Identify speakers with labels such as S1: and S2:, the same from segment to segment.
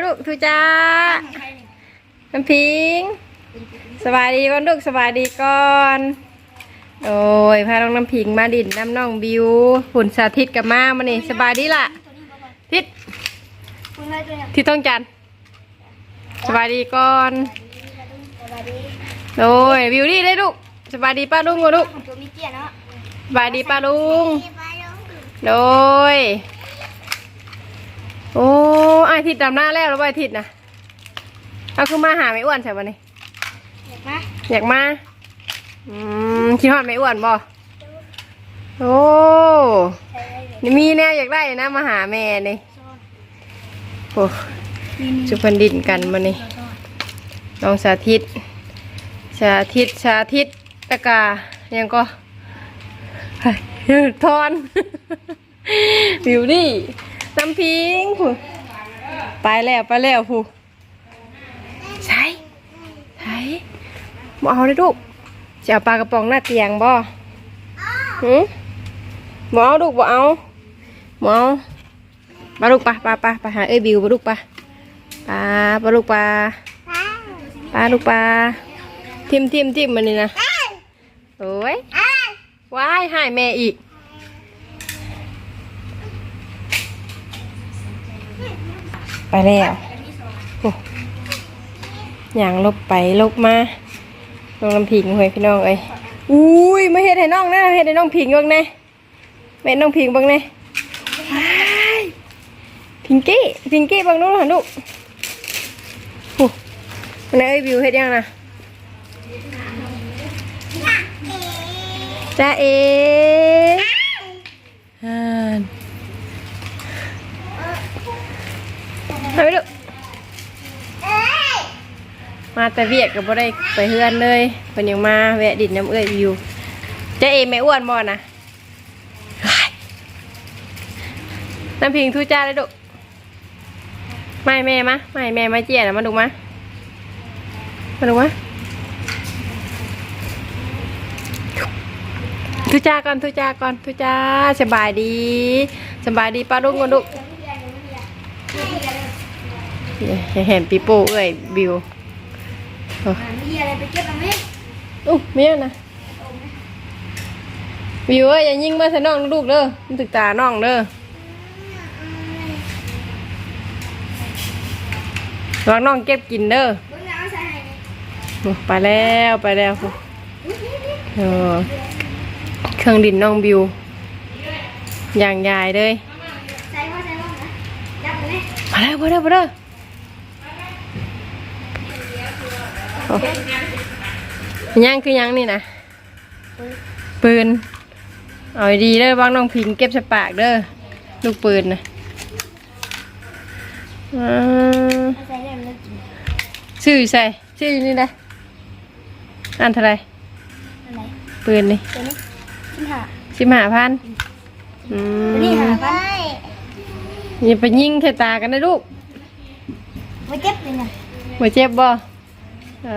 S1: แล้วลูกทุจ้าน้ำพิง สบายดีก่อนลูกสบายดีก่อนโอ้ยพาน้องน้ำพิงมาดินน้ำน้องบิวฝุ่นสาธิตกับมามานี่สบายดีล่ะทิศ
S2: คุณให้ตัวเนี่ย
S1: ที่ต้องจันทร์สบายดีก่อน
S2: สวัสดี
S1: โอ้ยบิวดีเลยลูกสบายดีป้าลุงก่อนลูก
S2: ของตัวมิเจียเนาะ
S1: สบายดีป้าลุง
S2: ไปลง
S1: โดย โอ้ไอายทิดดำหน้าแล้วแล้วไอายทิดนะเอาคือมาหาไม่อ้วนใช่ปะนี่
S2: เด็กนะ
S1: อยากมาอืมคิดฮอดไม่อ้วนบ่โอ้นี่มีแนวอยากได้นะมาหาแม่นี่โอ้จุพันดินกันมานี่น้องสาธิต สาธิตสาธิตตะกายังก็ทอนวิวนี่ น้ำพิงผู้ไปแล้วไปแล้วผู้ใช่ใช่บ่เอาเลยลูกจะเอาปลากระป๋องหน้าเตียงบ่หืมบ่เอาลูกบ่เอาบ่เอาปลาลูกปลาปลาปลาไปหาเอ้ยบิวปลาลูกปลาปลาปลาลูกปลาปลาลูกปลาทิมทิมทิมมันนี่นะโอ้ยว้ายหายแม่อีก ไปแล้วโอ้อย่างลบไปลบมาน้องลำพิงเฮ้ยพี่น้องเอ้ยอุ้ยไม่เห็ดให้น้องนะเห็ดให้น้องพิงบ้างแน่แม่น้องพิงบ้างแน่ว้ายพิงกี้พิงกี้บ้างนู้นหันลูกโอ้มันเอ้ยวิวเห็ดยังนะจ้าเออ่านเอา ไปลูมาแต่เวียดก็บ่ได้ไปเฮือนเลยเพิ่นยังมาแวะดินน้ำเอื้อยอยู่จะเอแม่อ้วนบ่นะน้ำพิงทูจ้าเลยดุไม่แม่มะไม่แม่มาเจียนะมาดูมามาดูมาทูจ้าก่อนทูจ้าก่อนทูจ้าสบายดีสบายดีป้าลุงก่อนดุ เห็นปีโป้เอ้ยบิว
S2: มีอะไรไปเก็บตรงนี้
S1: อู้เมียนะวิวเอ้ยอย่ายิงมาใส่น้องลูกเด้อมันถึกตาน้องเด้อระวังน้องเก็บกินเด้อ
S2: เบิ่งเอาใส่ให้
S1: โอ้ไปแล้วไปแล้วเออเครื่องดินน้องบิวอย่างใหญ่เลย
S2: ใส่ว่าใส่ว่านะจับตรงนี้
S1: มาแล้วมาแล้วมาแล้วโอ้ ยังคือยังนี่นะปืนเอาดีเด้อวางน้องพิงเก็บใส่ปากเด้อลูกปืนนะอ่า
S2: เอาใส่ได้มันกิน
S1: ชื่อใส่ชื่อนี่ได้อันเท่าไหร
S2: อะไร
S1: ปืนนี่
S2: ตัวนี้ชิ้นหา
S1: สิบห้าพันอืม
S2: ตัวนี้หาพัน
S1: อย่าไปยิงใส่ตากันนะลูก
S2: ไว้เก็บเลยนะ
S1: หัวเจ็บบ่ เอ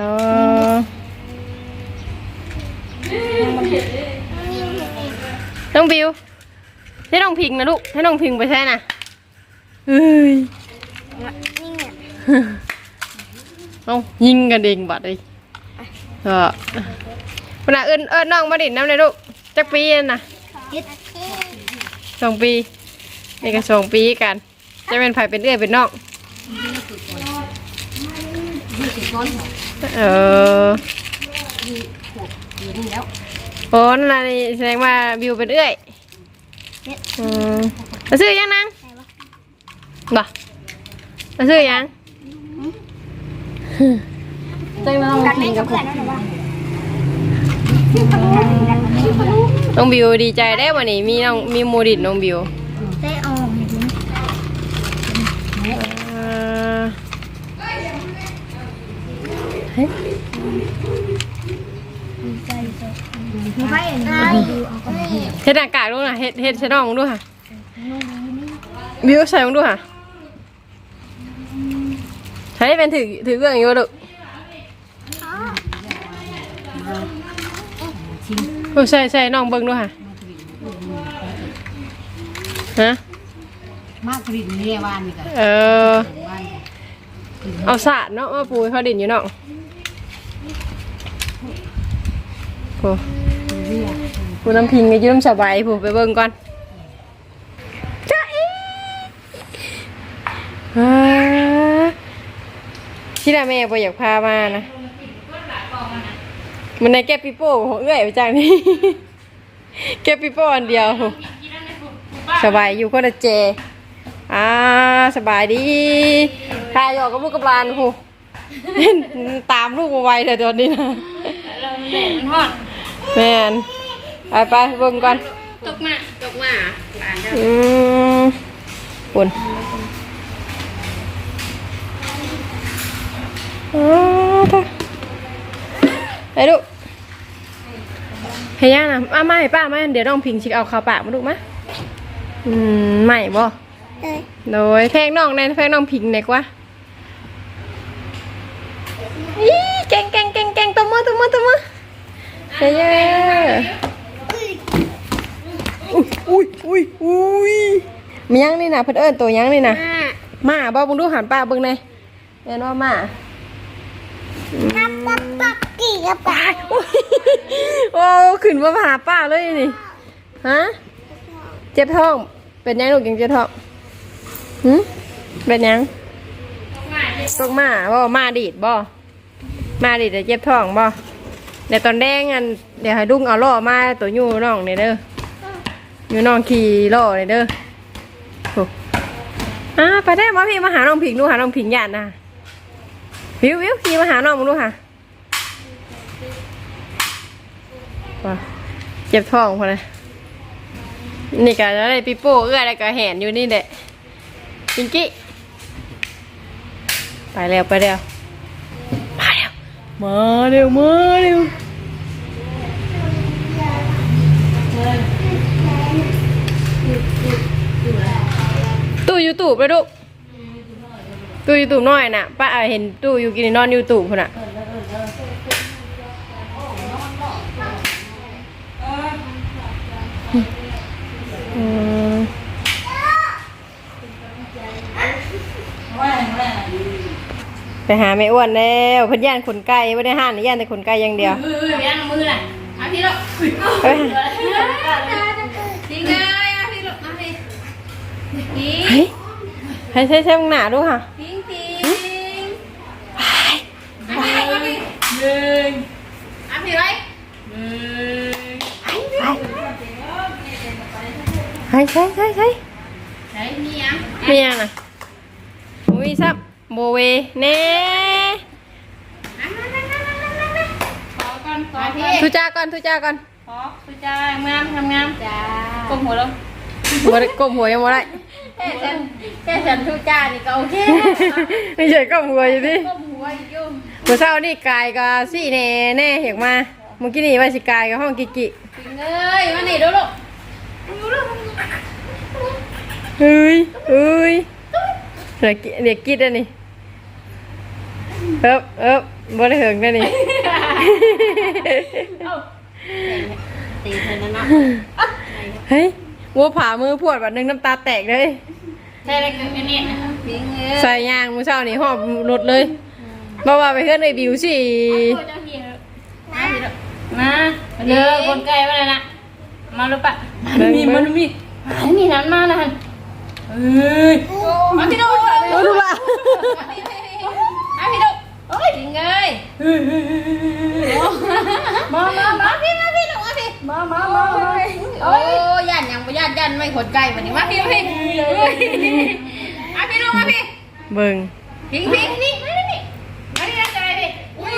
S1: อน้องบิวให้น้องพิงนะลูก ให้น้องพิงไปใช่น่ะเฮ้ย
S2: นี่เนี่ย
S1: เอายิงกันเองบัดเลยเออปนาเอิญเอิญน้องมาดินน้ำเลยลูกจักปีนั่นนะ
S2: ยึด
S1: สองปีนี่ก็สองปีกัน จะเป็นไผเป็นเอื้อยเป็นน้อง เออโอ้นั่นน่ะนี่แสดงว่าบิวเป็นเอื้อยอืมมาซื้อยังนางบ่มาซื้อยังจังน้อง
S2: กัน
S1: พิ
S2: ไม่
S1: ง
S2: กั
S1: กั
S2: บบเพื่อนนะว่า
S1: น้องบิวดีใจได้วันนี้มีน้องมีโมดิดน้องบิว
S2: ได้ออกอย่างนี้
S1: เออเฮ้ย
S2: ใจใจ ไม่ไปอันนี้ดูเอาก็ได้
S1: เฮ็ดหน้ากากดูนะเฮ็ดเฮ็ดใส่น้องดูค่ะบิวใส่ลงดูค่ะใช้เป็นถือถือเครื่องอยู่ลูกโอ้ใส่ใส่น้องเบิ่งดูค่ะฮะ
S3: มากกรีดเนี่ยบ้านนี่กัน
S1: เออ
S3: บ้าน
S1: เอาสาดเนาะมาปูให้เขาดินอยู่เนาะ โอ้ปูน้ำพิงกับยืมสบายปูไปเบิ่งก่อนจ้าอีอ่าที่น่ะแม่บ่อยากพามานะมันในแกปิโป้ของเอื้อยไปจากนี่แกปิโป้อันเดียว สบายอยู่คนละเจอ่าสบายดีทายออกกับลูกกับลานผู้ตามลูกมาไวแต่ตอนนี้นะ
S2: มันฮอด
S1: แมนไปไปเบิ่งก่อน
S2: ตกมาตกมาบ้านเด้อ
S1: อืมปุ่นอ๋อท่าไปดูเฮียนะอะไม่ป้าไม่เดี๋ยวน้องพิงชิกเอาข้าวปากมาดูมะอืมไม่บ่โดยแพงน้องแน่นแพงน้องพิงเน็กวะอีเก่งเก่งเก่งเก่งตัวมือตัวมือตัวมือ เฮียอุ้ยอุ้ยอุ้ยมียังนี่นะเพื่นเอิญตัวยังนี่นะมาบ่มึงดูหันป้าเบิ่งในเรียนว่ามา
S3: ปับปับปับกี่กระป๋า
S1: โอ้ขึ้นมาหาป้าเลยนี่ฮะเจ็บท้อง เป็นยังลูกยังเจ็บท้องหืมเป็นยังตกมาบ่มาดีดบ่มาดีดแต่เจ็บท้องบ่เดี๋ยวตอนแดงอันเดี๋ยวให้ลุงเอาล่อมาตัวยูน้องนี่เด้อยูน้องขี่ล่อนี่เด้อโอ้อ่าไปได้มาพี่มาหาน้องผิงดูหาน้องผิงหยาดนะวิววิวขี่มาหาน้องมึงดูค่ะเจ็บท้องพอเลยนี่ก็อะไรปิโป้เอื้ออะไรก็แหนอยู่นี่แหละปิงกี้ไปแล้วไปแล้วมาแล้วมาเร็วมาเร็ว ตู้ยูทูบเลยลูกตู้ยูทูบน้อยน่ะป้าเห็นตู้อยู่กินนอนยูทูบคนน่ะไปหาไม่อ้วนแล้วเพิ่นย่านขนไก่ไม่ได้ห้านย่านแต่ขนไก่อย่างเดียว
S2: เออยังมือน่ะเอาพี่
S1: เอ้ย
S2: ทิ้งเลยเอาพี่ลูกเอา ทิ้ง
S1: เฮ้ยให้ใช้ใช้มึงหนาดูค่ะ
S2: ทิ้งทิ้งเอาพี่เอาพี่หนึ่งเอาพี่ไว้หนึ่ แค่ฉันแค่ฉันทุจ้านี่ก็โอเค
S1: ไม่ใช่ก้มหัวอยู่ดิ
S2: ก้มหัวอีกอยู่
S1: เมื่อเช้านี่กายก็สี่แน่แน่เห็นมาเมื่อกี้นี่ว่าสิกายกับห้องกิกิ
S2: ทิ้งเลยมาไหนดูลูก
S1: เฮ้ยเฮ้ยเด็กเด็กกิดอันนี้เอ๊บเอ๊บบ่ได้เหิงได้นี่
S2: ตีเธอนะเนาะ
S1: เฮ้ยวัวผ่ามือพวดแบบนึงน้ำตาแตกเลย
S2: ใช่เลยคืออันนี้นะทิ้งเลย
S1: ใส่ยางมือเช้านี่หอบรถเลยบ่ว่าไปเฮือนไอ้บิวสิ
S2: มามาเด้อคนไกลมาเลยนะมาลูกปะมันมีมันมีมันมีนั้นมานะฮันเอ้ยมาพี่ดู
S1: โอ้ดูละ
S2: มาพี่ดู โอ้ยจริงเลยมามามาพี่มาพี่ลูกมาพี่มามามาโอ้ยยันยังไม่ยันยันไม่คนไกลวันนี้มาพี่พี่มาพี่ลูกมาพี่
S1: เบิ่ง
S2: พิงพิงนี่มานี่มานี่นะใจพี่อุ้ย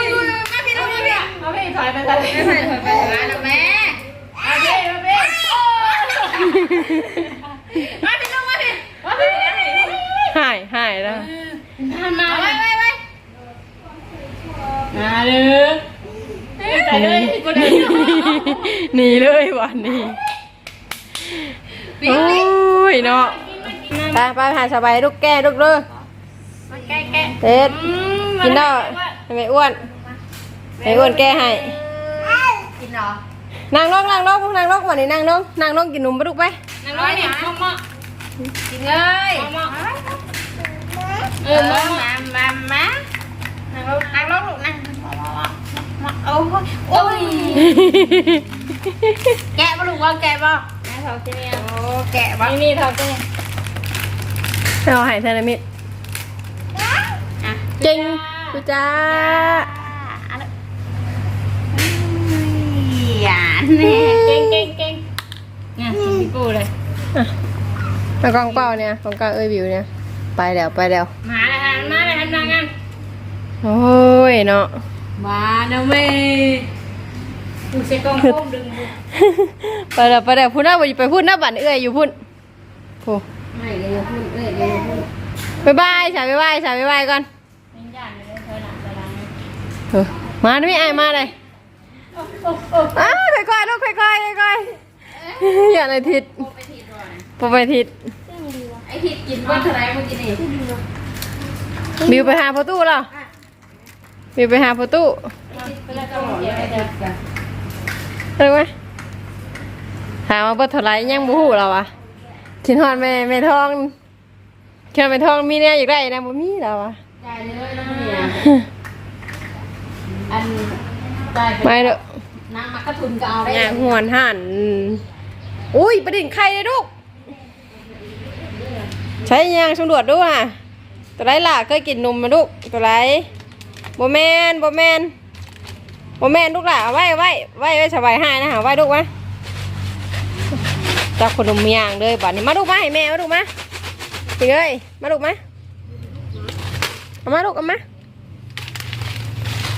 S2: มาพี่ลูกมาพี่มาพี่ถอยไปถอยไปถอยไปถอยไปแล้วแม่มาพี่มาพี่มาพี่ลูกมาพี่มาพี่
S1: หายหายแล้ว
S2: มามาไปไปไปมาเลยไปเลยกูเดิน
S1: ห นีเลยวันนี้
S2: พิง
S1: โอ้
S2: พิง
S1: ยเนาะไปไปหาสบายลูกแก่ลูกเด้อ
S2: มาแกะแกะ
S1: เท็ดกินได้ทำไมอ้วนให้อ้วนแก้ให้
S2: กินเหรอ
S1: นั่งลงนั่งลงนั่งลงวันนี้นั่งลงนั่งลงกินนมไปลูกไป
S2: นั่งร้อยเนี่ยมอมอกินเลยมอมอเออมามามามานั่งลงนั่งลงลูกนั่งโอ้ยโอ้ย แกะบ่ลูกว่าแกะบ่นั่งเขาเจียโอ้แกะบ่นี่เขาเจีย
S1: เอาให้ธนมิตร
S2: อะ
S1: เก่งกูจ้า
S2: อันนั้นหยานเนี่ยเก่งเก่งเก่งเนี่ยพี่ปูเลย
S1: มากองเป้าเนี่ยกองกลางเอ้ยบิวเนี่ย ไปแล้วไปแล้ว
S2: มาเลยฮะมาเลยฮะนางงาน
S1: โอ้ยเนาะ
S2: มาเนาะเว้ย กูเช็คกล้องโค้งดึง
S1: ไปแล้วไปแล้วพูดหน้าไปพูดหน้าบันเอ้ยอยู่พุ่นโอ้
S2: ไม่เลยพูดเอ้ยเลยพูด
S1: บายบายสายบายบายสายบายบายก่อน
S2: ไม่ยากเลยเธอหนักจะรัง
S1: เออมาดิไม่ไอายมาเลยอ้าวค่อยๆลูกค่อยๆค่อยๆอย่าเลยทิศ
S2: ไปทีก่อน
S1: พอไปทิศ
S2: ไอ้ที่กินว่าเท่าไรเมื่อกี้นี่
S1: บิวไปหาประตูแล้วบิวไปหาประตู
S2: ไปแล้วก็เดี๋ยวเดี๋ยวกัน
S1: เรียกไหมถามว่าเบิดเท่าไหรยังบูฮู้เราอะขินฮอนไม่ไม่ทองขินฮอนไม่ทองมีเนี่ยอยากได้นะบ่มีเราอะ
S2: จ่ายเลยแล้วเนี่ยอันจ่ายไป
S1: ไม่เด้อนา
S2: งมักกะทุนก็เอาได้
S1: อยากหวนหันอุ้ยประดิ่งไข่เลยลูก ใช้ยังสำรวจดูอะตัวไรล่ะเคยกินนมมาลูกตัวไรบ่แมนบ่แมน บ่แมนลูกหล่ะเอาไว้เอาไว้ไว้ไว้สบายให้นะหาไว้ลูกมะจับขนมยางเลยบัดนี้มาลูกมาให้แม่มาลูกมาจริงเลยมาลูกมาเอามาลูกเอามา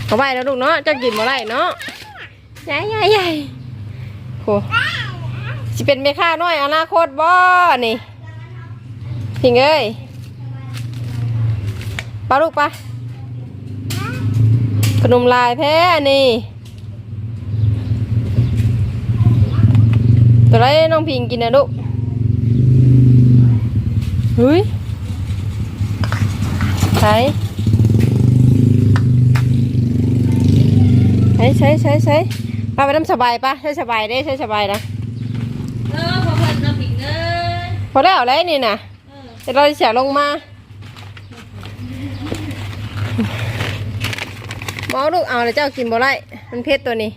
S1: เอาไว้แล้วลูกเนาะจะกินบ่ไรเนาะใหญ่ใหญ่ใหญ่โหสิเป็นแม่ค้าน้อยอนาคตบ่นี่พิงเอ้ยปลาลูกปลา ขนมลายแท้นี่ ตัวไรน้องพิงกินนะลูกเฮ้ยใช้ใช้ใช้ใช้ใช้ปลาไปน้ำสบายปะใช้สบายได้ใช้สบายนะ
S2: เออพอเพิ่นน้ำผิงเอ้ย
S1: พอแล้วแล้วนี่นะเดี๋ยวเราจะเสียลงมา หมอลูกเอาแล้วเจ้ากินบ่ได้มันเผ็ดตัวนี้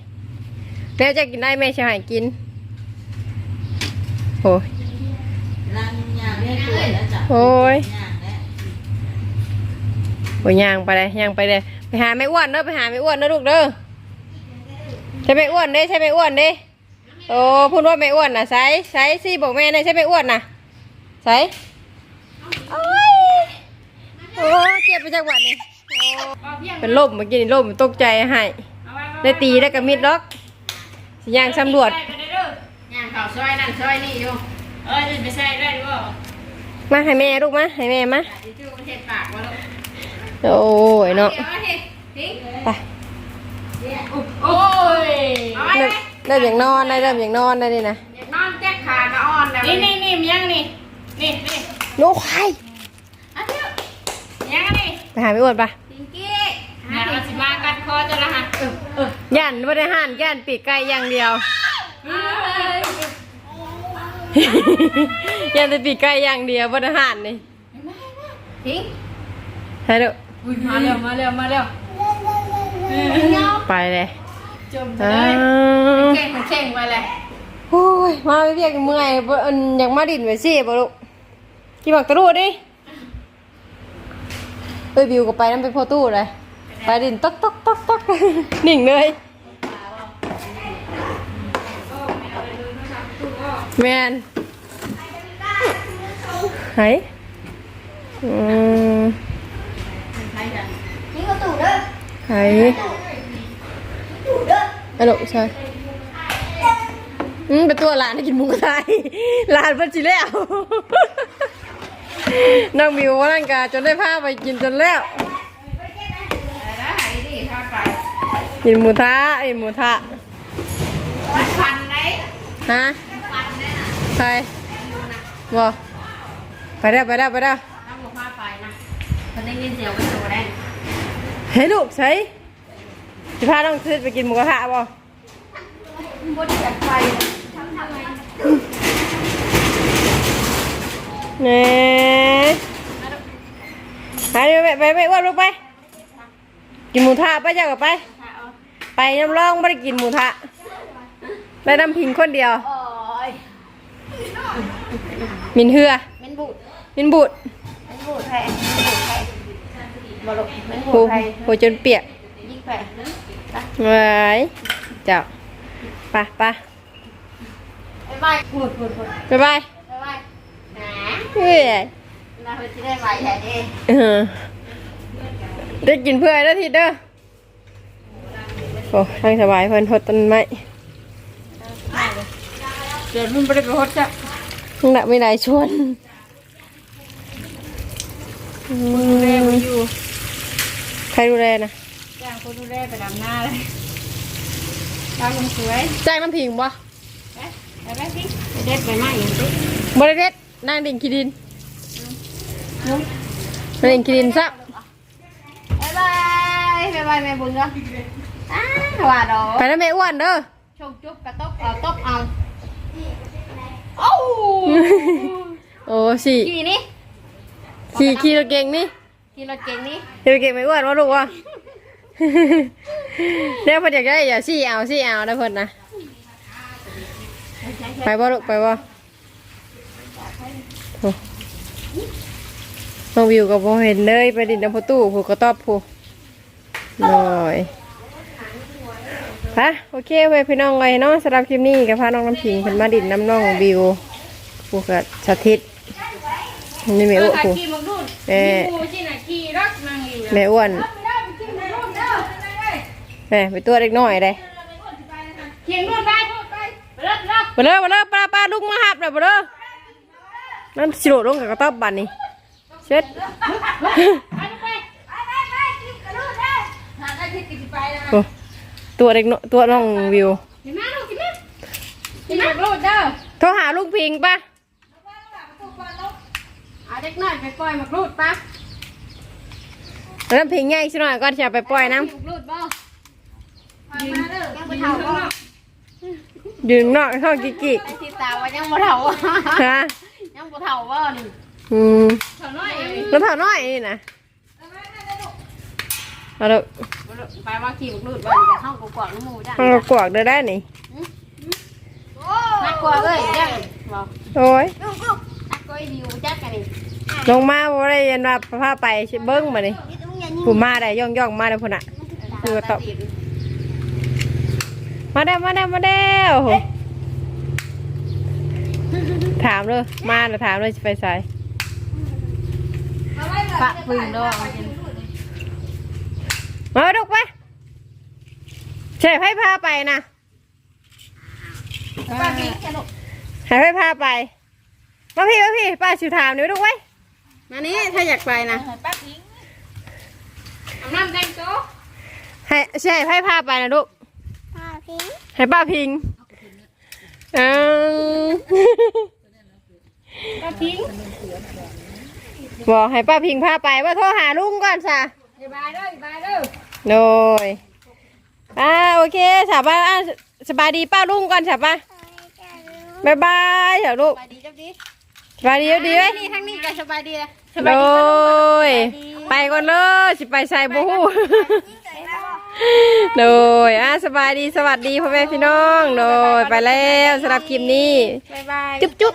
S1: แม่จะกินได้แม่จะให้กินโอ้ย
S2: รังยางเนี่ยตัวแล้วจ้ะ
S1: โอ้ย
S2: ยางแล้ว
S1: โอ้ยย่างไปเลยย่างไปเลยไปหาไม่อ้วนเด้อไปหาไม่อ้วนเด้อลูกเด้อใช่ไม่อ้วนเด้ใช่ไม่อ้วนเด้โอ้พูดว่าไม่อ้วนนะใส่ใส่สิบอกแม่หนะใช่ไม่อ้วนนะใส่โอ้ยโอ้เจ็บไปจังหวัดนี่ เป็นลมเมื่อกี้นี่ลมตกใจให้ได้ตีได้กระมิดล็อกสิย่างสำรวจ
S2: ย่างเขาซอยนั่นซอยนี่อยู่เอ้ยไปใส่ได้หรือเปล่า
S1: มาให้แม่ลูกมาให้แม่มา
S2: ทิชชู่เช็ดปากวะลูก
S1: โอ้ยเนาะ
S2: เดี๋ยวมาทีทิ้ง
S1: ไป
S2: โอ้ยเอาไว้
S1: เริ่ม
S2: ไหม
S1: เริ่มอย่างนอนได้เริ่มอย่างนอนได้นี่นะ
S2: เด็กนอนแจ๊กขาก็อ่อนแล้วนี่นี่นี่มียังนี่นี่นี่
S1: ลูกควาย
S2: อันเดียวมียังนี่
S1: ไปหาไม่อ้วนปะ
S2: พิงกี้ หาสิมากัดคอจะละฮะเออเออย่า
S1: นบริหารย่านปีกไก่อย่างเดียว
S2: ย่า
S1: นแต่ปีกไก่อย่างเดียวบริหารนี่
S2: ทิ้ง
S1: ใช่เด้อ
S2: มาเร็วมาเร็วมาเร็ว
S1: ไปเลย
S2: จมเลยเข่งเข่งไปเลย
S1: โอ้ยมาไปเรียกเมื่อยอันอยากมาดินไปสิบ่ลูกกี่บอกตะรูดดิเอ้ยบิวก็ไปนั่นไปพอตู้เลย ไปดินตกตกตกตอกนิ่งเลย แมนไหนอืม
S3: นี่ก็ตู่เด้อ
S1: ไหน
S3: ตู่เด้อะ
S1: ลูกใช่อืมเป็นตัวหลานให้กินหมูกระทะหลานพิ่นสิแล้วนั่งบิวว่านั่งกาจนได้ผ้าไปกินจนแล้ว
S2: ได้ดิถ้าไป
S1: กินหมูทะไอ้หมูทะ
S2: ฟันไหน
S1: ฮะ
S2: ฟันเนี่ยนะ
S1: ใครบอไปได้วไปได้วไปได้ว
S2: ต้องบอกว่าไปนะคนได้ยินเสียงก็โตได้
S1: เฮ้ยลูกใช่จะพาน้องซื้อไปกินหมูกระทะบ่
S2: บนจากไฟทำทำไม
S1: เน่ไปไปไปไปอ้วนลูกไป กินหมูทะไปเจ้ากับไป ไปน้ำร่องไม่ได้กินหมูทะได้น้ำพิงคนเดียว
S2: โอ้ย
S1: มินเหือ
S2: เมนบูด
S1: มินบุด
S2: เมนบูดไทยเมนบูดไทยบอลเมนบู
S1: โห
S2: ดไทย
S1: โหจนเปียก
S2: ยิ่งแผล
S1: ไว้เจ้าไปไป
S2: บ๊ายบายพูดพูดพูด
S1: บ๊ายบาย
S2: บ๊ายบายหนา
S1: เฮ้ย
S2: เราจะได้ไหวแค่นี้
S1: เออได้กินเพื่อแล้วทีเด้อ โอ้ทางสบายเพิ่นหดต้นไม้
S2: เดี๋ยวมันไม่ได้ไปฮดจ้ะ
S1: มึงหนักไม่ได้ชวน
S2: ดูแลมาอยู่
S1: ใครดูแลนะ
S2: จ้างคนดูแลไปดำหน้าเลยตาลงสวย
S1: จ้างน้ำพิงบ่
S2: ไปไปไปสิไปเด็ดไปไหมอย่างสิ
S1: บริเวณนางดิ่งขีดินนางดิ่งขีดินซะ
S2: บ๊ายบายบ๊ายบายแม่บุญก็ อ้าว่าดอก
S1: ไปแล้วแม่อ้วนเด้อ
S2: ชงจุ๊บกระตบเอาตบเอาโอ้
S1: โอ้สี่
S2: ขี่นี่
S1: ขี่ขี่รถเก่งนี่
S2: ขี่รถเก่งนี่
S1: ขี่รถเก่งไม่อ้วนวะลูกวะเดี๋ยวเพิ่นอยากได้อย่าสี่เอาสี่เอานะเพิ่นนะไปบ่ลูกไปบ่โอ้น้องวิวก็บ่เห็นเลยไปดินน้ำประตูผูกกระต๊อบผูหน่อย ฮะโอเคเว้ยพี่น้องไว้เนาะสำหรับคลิปนี้กับพาน้องน้ำพิงเพิ่นมาดินน้ำน้องวิวผูกกับสถิตนี่แม่อ้วนผู
S2: ขี่มึงดู
S1: แม่
S2: ดูที่ไหนขี่รถนั่งอยู่
S1: แม่อ้วน
S2: ไม่ได้ไปขี่มึงดูเด้อ
S1: แม่ไปตัวเล็กน้อยเลย
S2: ขี่มึงไปไปรถรถ
S1: มาเลยมาเลยป้าป้าลุกมาหับเลยมาเลยนั่นสิโดดลงกับกระต๊อบบันนี่เช็ด
S2: ไปไปไปไปไปขี่กระโดดเด้อหาได้ที่ติดไปแล้ว
S1: โอ้ ตัวเด็กน้อยตัวน้องวิว
S2: เห็นไหมลูกเห็นไหมขี่กระโดดเด้อ
S1: โทรหาลุงพิงป่ะ
S2: เอาเด็กน้อยไปปล่อยมากรูดปะ
S1: แล้วพิงใหญ่สิหน่อยก่อนจะเอาไปปล่อยน้
S2: มากรูดบ่ยืนยังบ่เท่าบ่ำ
S1: ยืนนอกห้องกิกกิก
S2: ที่ตาว่ายังบ่เท่า
S1: ฮะ
S2: ยังบ่เท่าบ่นี่
S1: อืม
S2: เท่าน้อย
S1: แล้วเท่าน้อยนี่นะเอาละ
S2: ไปว่าขี่มากรูดบ่นี่จะห้องกูกวางน้ำมูจ้ะ
S1: ห้องกวากเดินได้นี่
S2: นักกว่าเอ้ยจังบ่
S1: โอ้ย
S2: นักกว่าไอ้ดิวจักกันนี่
S1: ลงมาบ่ได้ยันว่าพาไปสิเบิ้งมานี่ผู้มาได้ย่องย่องมาได้พุ่นอะดูกระต๊อบ มาแล้วมาแล้วมาแล้วโหถามเลยมาแล้วถามเลยสิไปใส่
S2: ปะปืนดอง
S1: มาดุกไปเฉยให้พาไปนะ
S2: ปะพี่สนุก
S1: ให้ให้พาไปมาพี่มาพี่ป้าสิถามหนูดุกไว้
S2: มานี่ถ้าอยากไปนะปะพิงเอาน้ำแดงโต๊ะ
S1: ให้ใช่ให้พาไปนะดุก
S3: พาพิง
S1: ให้ป้าพิงเออ
S2: ปะพิง
S1: บอกให้ป้าพิงพาไปว่าโทรหาลุงก่อนซะ
S2: อย่าบายเด้ออย่าบายเด้อ
S1: โดยป้าโอเคสาป้าอ่สบายดีป้าลุงก่อนสาป้าบายบายเถลูก
S2: สบายดี
S1: สบายดีเจ้ดีไหม
S2: นี่ทั้งนี้ก็สบายดี
S1: โด
S2: ย
S1: ไปก่อนเลยสิไปใส่บูฮูโดยอะสบายดีสวัสดีพ่อแม่พี่น้องโดยไปแล้วสำหรับคลิปนี้
S2: บาย
S1: จุ๊บจุ๊บ